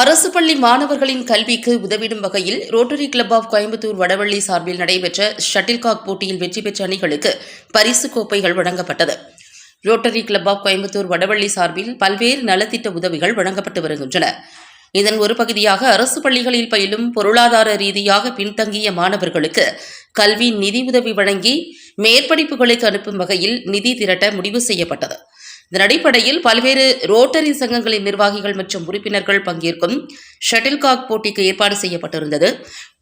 அரசு பள்ளி மாணவர்களின் கல்விக்கு உதவிடும் வகையில் rotary club of Coimbatore Vadavalli சார்பில் நடைபெற்ற ஷட்டில்காக் போட்டியில் வெற்றி பெற்ற அணிகளுக்கு பரிசு கோப்பைகள் வழங்கப்பட்டது. Rotary club of Coimbatore Vadavalli சார்பில் பல்வேறு நலத்திட்ட உதவிகள் வழங்கப்பட்டு வருகின்றன. இதன் ஒரு பகுதியாக அரசு பள்ளிகளில் பயிலும் பொருளாதார ரீதியாக பின்தங்கிய மாணவர்களுக்கு கல்வி நிதி உதவி வழங்கி மேற்படிப்புகளுக்கு அனுப்பும் வகையில் நிதி திரட்ட முடிவு செய்யப்பட்டது. இதன் அடிப்படையில் பல்வேறு ரோட்டரி சங்கங்களின் நிர்வாகிகள் மற்றும் உறுப்பினர்கள் பங்கேற்கும் ஷட்டில்காக் போட்டிக்கு ஏற்பாடு செய்யப்பட்டிருந்தது.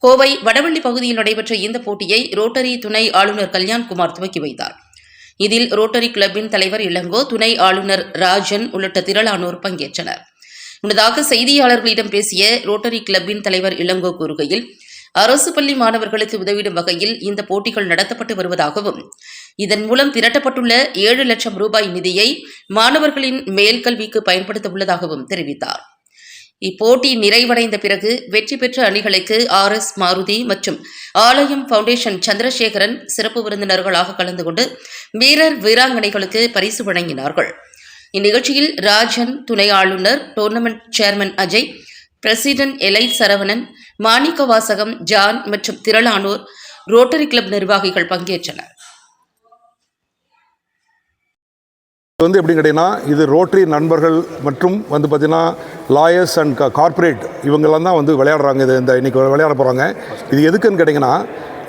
கோவை வடவள்ளி பகுதியில் நடைபெற்ற இந்த போட்டியை ரோட்டரி துணை ஆளுநர் கல்யாண்குமார் துவக்கி வைத்தார். இதில் ரோட்டரி கிளப்பின் தலைவர் இளங்கோ துணை ஆளுநர் ராஜன் உள்ளிட்ட திரளானோர் பங்கேற்றனர். முன்னதாக செய்தியாளர்களிடம் பேசிய ரோட்டரி கிளப்பின் தலைவர் இளங்கோ கூறுகையில் அரசு பள்ளி மாணவர்களுக்கு உதவிடும் வகையில் இந்த போட்டிகள் நடத்தப்பட்டு வருவதாகவும் இதன் மூலம் திரட்டப்பட்டுள்ள ஏழு லட்சம் ரூபாய் நிதியை மாணவர்களின் மேல்கல்விக்கு பயன்படுத்த உள்ளதாகவும் தெரிவித்தார். இப்போட்டி நிறைவடைந்த பிறகு வெற்றி பெற்ற அணிகளுக்கு ஆர் எஸ் மாருதி மற்றும் ஆலயம் ஃபவுண்டேஷன் சந்திரசேகரன் சிறப்பு விருந்தினர்களாக கலந்து கொண்டு வீரர் வீராங்கனைகளுக்கு பரிசு வழங்கினார்கள். இந்நிகழ்ச்சியில் ராஜன் துணை ஆளுநர் டோர்னமெண்ட் சேர்மன் அஜய் பிரசிடென்ட் எலை சரவணன் மாணிக்க வாசகம் ஜான் மற்றும் திரளானோர் ரோட்டரி கிளப் நிர்வாகிகள் பங்கேற்றனர். இது வந்து எப்படி கேட்டிங்கன்னா இது ரோட்டரி நண்பர்கள் மற்றும் வந்து பார்த்திங்கன்னா லாயர்ஸ் அண்ட் கார்ப்பரேட் இவங்கெல்லாம் தான் வந்து விளையாடுறாங்க. இது இந்த இன்றைக்கி விளையாட போகிறாங்க இது எதுக்குன்னு கேட்டிங்கன்னா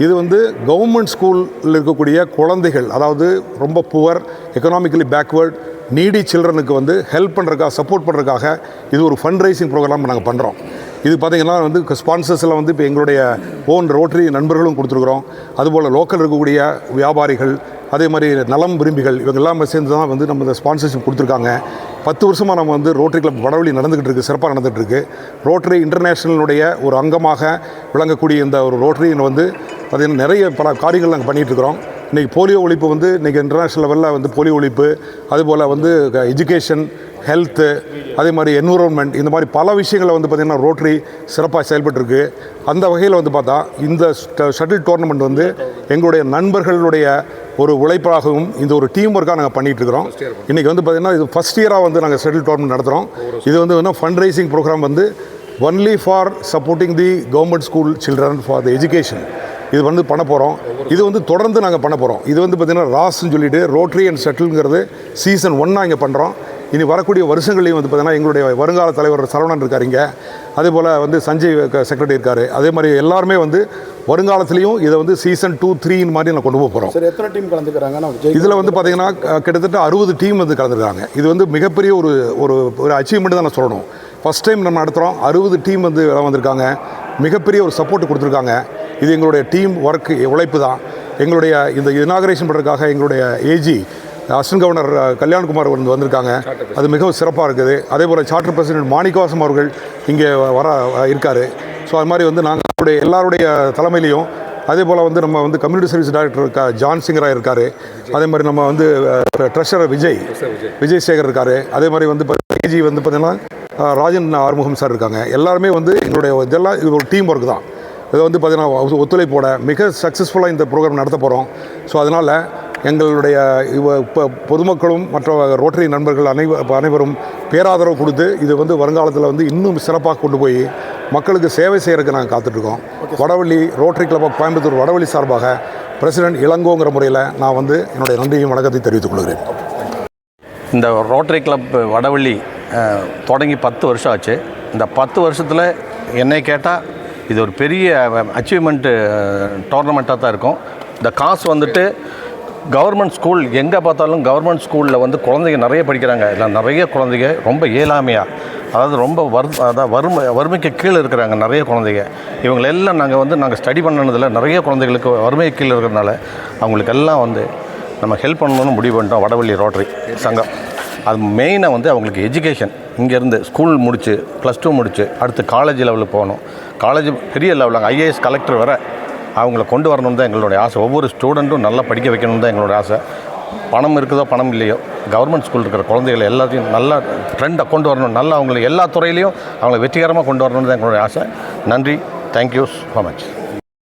இது வந்து கவர்மெண்ட் ஸ்கூலில் இருக்கக்கூடிய குழந்தைகள் அதாவது ரொம்ப புவர் எக்கனாமிக்கலி பேக்வேர்ட் நீடி சில்ட்ரனுக்கு வந்து ஹெல்ப் பண்ணுறதுக்காக சப்போர்ட் பண்ணுறதுக்காக இது ஒரு ஃபண்ட் ரைசிங் ப்ரோக்ராம் நாங்கள் பண்ணுறோம் இது பார்த்திங்கன்னா வந்து ஸ்பான்சர்ஸில் வந்து இப்போ எங்களுடைய ஓன் ரோட்டரி நண்பர்களும் கொடுத்துருக்குறோம். அதுபோல் லோக்கல் இருக்கக்கூடிய வியாபாரிகள் அதே மாதிரி நலம் விரும்பிகள் இவங்க எல்லாமே சேர்ந்து தான் வந்து நம்ம இந்த ஸ்பான்சர்ஷிப் கொடுத்துருக்காங்க. பத்து வருஷமாக நம்ம வந்து ரோட்டரி கிளப் வடவழி நடந்துக்கிட்டு இருக்குது சிறப்பாக நடந்துகிட்டு இருக்கு. ரோட்டரி இன்டர்நேஷ்னலுடைய ஒரு அங்கமாக விளங்கக்கூடிய இந்த ஒரு ரோட்டரியில் வந்து பார்த்திங்கன்னா நிறைய பல காரியங்கள் நாங்கள் பண்ணிகிட்டு இருக்கிறோம். இன்றைக்கி போலியோ ஒழிப்பு வந்து இன்றைக்கி இன்டர்நேஷ்னல் லெவலில் வந்து போலியோ ஒழிப்பு அதுபோல் வந்து எஜுகேஷன் ஹெல்த்து அதே மாதிரி என்விரான்மெண்ட் இந்த மாதிரி பல விஷயங்களை வந்து பார்த்திங்கன்னா ரோட்டரி சிறப்பாக செயல்பட்டுருக்கு அந்த வகையில் வந்து பார்த்தா இந்த ஷட்டில் டோர்னமெண்ட் வந்து எங்களுடைய நண்பர்களுடைய ஒரு உழைப்பாகவும் இந்த ஒரு டீம் ஒர்க்காக நாங்கள் பண்ணிகிட்டு இருக்கிறோம் இன்றைக்கி வந்து பார்த்திங்கன்னா இது ஃபஸ்ட் இயராக வந்து நாங்கள் ஷட்டில் டோர்னமெண்ட் நடத்துகிறோம் இது வந்து என்ன ஃபண்ட் ரைசிங் ப்ரோக்ராம் வந்து only for supporting the government school children for the education இது வந்து பண்ண போகிறோம் இது வந்து தொடர்ந்து நாங்கள் பண்ண போகிறோம் இது வந்து பார்த்திங்கன்னா ராஸ்ன்னு சொல்லிட்டு ரோட்டரி அண்ட் செட்டில்ங்கிறது சீசன் ஒன்னாக இங்கே பண்ணுறோம் இனி வரக்கூடிய வருஷங்களையும் வந்து பார்த்திங்கன்னா எங்களுடைய வருங்கால தலைவர் சரவணன் இருக்கார் இங்கே. அதே போல் வந்து சஞ்சய் செக்ரட்டரி இருக்கார். அதே மாதிரி எல்லாருமே வந்து வருங்காலத்துலேயும் இதை வந்து சீசன் டூ த்ரீன்னு மாதிரி நான் கொண்டு போக போகிறோம் சார் எத்தனை டீம் கலந்துக்கிறாங்க? இதில் வந்து பார்த்தீங்கன்னா கிட்டத்தட்ட அறுபது டீம் வந்து கலந்துருக்காங்க. இது வந்து மிகப்பெரிய ஒரு ஒரு ஒரு அச்சீவ்மெண்ட் தான் நான் சொல்லணும். ஃபஸ்ட் டைம் நம்ம நடத்துகிறோம் அறுபது டீம் வந்து வந்திருக்காங்க. மிகப்பெரிய ஒரு சப்போர்ட் கொடுத்துருக்காங்க. இது எங்களுடைய டீம் ஒர்க் உழைப்பு தான். எங்களுடைய இந்த இனாகரேஷன் பண்ணுறதுக்காக எங்களுடைய ஏஜி அசிஸ்டன்ட் கவர்னர் கல்யாண்குமார் வந்து வந்திருக்காங்க. அது மிகவும் சிறப்பாக இருக்குது. அதே போல் சார்ட்டர் பிரசிடென்ட் மாணிக்கவாசம் அவர்கள் இங்கே வர இருக்கார். ஸோ அது மாதிரி வந்து நாங்கள் எல்லாருடைய தலைமையிலையும் அதே போல் வந்து நம்ம வந்து கம்யூனிட்டி சர்வீஸ் டைரக்டர் இருக்கா ஜான் சிங்கரா இருக்கார். அதே மாதிரி நம்ம வந்து ட்ரெஷரர் விஜய் விஜய். சேகர் இருக்கார். அதே மாதிரி வந்து ஏஜி வந்து பார்த்தீங்கன்னா ராஜன் ஆறுமுகம் சார் இருக்காங்க. எல்லாருமே வந்து எங்களுடைய இதெல்லாம் இது ஒரு டீம் ஒர்க் தான். இதை வந்து பார்த்தீங்கன்னா ஒத்துழைப்போட மிக சக்ஸஸ்ஃபுல்லாக இந்த ப்ரோக்ராம் நடத்த போகிறோம் ஸோ அதனால் எங்களுடைய இப்போ பொதுமக்களும் மற்ற ரோட்டரி நண்பர்கள் அனைவ அனைவரும் பேராதரவு கொடுத்து இது வந்து வருங்காலத்தில் வந்து இன்னும் சிறப்பாக கொண்டு போய் மக்களுக்கு சேவை செய்கிறதுக்கு நாங்கள் காத்துட்ருக்கோம். Vadavalli rotary club of Coimbatore Vadavalli சார்பாக பிரசிடென்ட் இளங்கோங்கிற முறையில் நான் வந்து என்னுடைய நன்றியும் வணக்கத்தையும் தெரிவித்துக் கொள்கிறேன். இந்த ரோட்டரி கிளப் வடவள்ளி தொடங்கி பத்து வருஷம் ஆச்சு. இந்த பத்து வருஷத்தில் என்னை கேட்டால் இது ஒரு பெரிய அச்சீவ்மெண்ட்டு டோர்னமெண்ட்டாக தான் இருக்கும். இந்த காசு வந்துட்டு கவர்மெண்ட் ஸ்கூல் எங்கே பார்த்தாலும் கவர்மெண்ட் ஸ்கூலில் வந்து குழந்தைங்க நிறைய படிக்கிறாங்க. இல்லை நிறைய குழந்தைங்க ரொம்ப ஏழாமையாக அதாவது ரொம்ப வர் அதாவது வறுமை வறுமைக்கு கீழே இருக்கிறாங்க நிறைய குழந்தைங்க. இவங்களெல்லாம் நாங்கள் வந்து நாங்கள் ஸ்டடி பண்ணதில் நிறைய குழந்தைகளுக்கு வறுமை கீழே இருக்கிறதுனால அவங்களுக்கு எல்லாம் வந்து நம்ம ஹெல்ப் பண்ணணும்னு முடிவு பண்ணிட்டோம் வடவள்ளி ரோட்டரி சங்கம். அது மெயினாக வந்து அவங்களுக்கு எஜுகேஷன் இங்கேருந்து ஸ்கூல் முடித்து ப்ளஸ் டூ முடித்து அடுத்து காலேஜ் லெவலுக்கு போகணும். காலேஜ் பெரிய லெவலில் ஐஏஎஸ் கலெக்டர் வர அவங்கள கொண்டு வரணும் தான் எங்களுடைய ஆசை. ஒவ்வொரு ஸ்டூடெண்ட்டும் நல்லா படிக்க வைக்கணும் தான் எங்களுடைய ஆசை. பணம் இருக்குதோ பணம் இல்லையோ கவர்மெண்ட் ஸ்கூல் இருக்கிற குழந்தைகள் எல்லாத்தையும் நல்லா ட்ரெண்டை கொண்டு வரணும். நல்லா அவங்களை எல்லா துறையிலையும் அவங்களை வெற்றிகரமாக கொண்டு வரணும்னு தான் எங்களுடைய ஆசை. நன்றி. தேங்க்யூ ஸோ மச்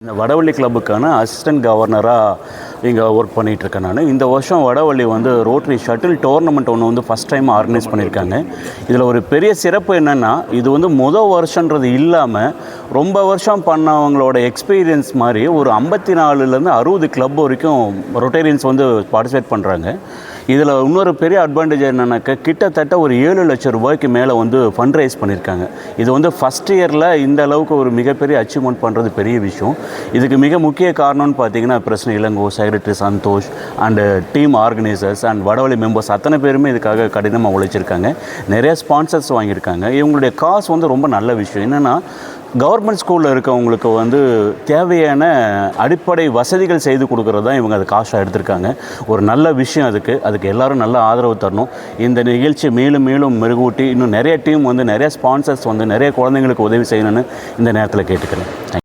இந்த வடவள்ளி கிளப்புக்கான அசிஸ்டன்ட் கவர்னராக இங்கே ஒர்க் பண்ணிகிட்டு இருக்கேன் நான். இந்த வருஷம் வடவள்ளி வந்து ரோட்டரி ஷட்டில் டோர்னமெண்ட் ஒன்று வந்து ஃபஸ்ட் டைம் ஆர்கனைஸ் பண்ணியிருக்காங்க இதில் ஒரு பெரிய சிறப்பு என்னென்னா இது வந்து முதல் வருஷன்றது இல்லாமல் ரொம்ப வருஷம் பண்ணவங்களோட எக்ஸ்பீரியன்ஸ் மாதிரி ஒரு ஐம்பத்தி நாலுலேருந்து அறுபது கிளப் வரைக்கும் ரொட்டேரியன்ஸ் வந்து பார்ட்டிசிபேட் பண்ணுறாங்க இதில் இன்னொரு பெரிய அட்வான்டேஜ் என்னென்னாக்கா கிட்டத்தட்ட ஒரு ஏழு லட்சம் ரூபாய்க்கு மேலே வந்து ஃபண்ட் ரைஸ் பண்ணியிருக்காங்க இது வந்து ஃபஸ்ட் இயரில் இந்த அளவுக்கு ஒரு மிகப்பெரிய அச்சீவ்மெண்ட் பண்ணுறது பெரிய விஷயம். இதுக்கு மிக முக்கிய காரணம்னு பார்த்தீங்கன்னா பிரச்சனை Ilango secretary Santhosh and team organisers and Vadavalli members அத்தனை பேருமே இதுக்காக கடினமாக உழைச்சிருக்காங்க. நிறைய ஸ்பான்சர்ஸ் வாங்கியிருக்காங்க. இவங்களுடைய காசு வந்து ரொம்ப நல்ல விஷயம். என்னென்னா கவர்மெண்ட் ஸ்கூலில் இருக்கவங்களுக்கு வந்து தேவையான அடிப்படை வசதிகள் செய்து கொடுக்குறது தான் இவங்க அது காசாக எடுத்திருக்காங்க. ஒரு நல்ல விஷயம் அதுக்கு. அதுக்கு எல்லாரும் நல்ல ஆதரவு தரணும். இந்த நிகழ்ச்சி மேலும் மேலும் மெருகூட்டி இன்னும் நிறைய டீம் வந்து நிறைய ஸ்பான்சர்ஸ் வந்து நிறைய குழந்தைங்களுக்கு உதவி செய்யணும்னு இந்த நேரத்தில் கேட்டுக்கிறேன்.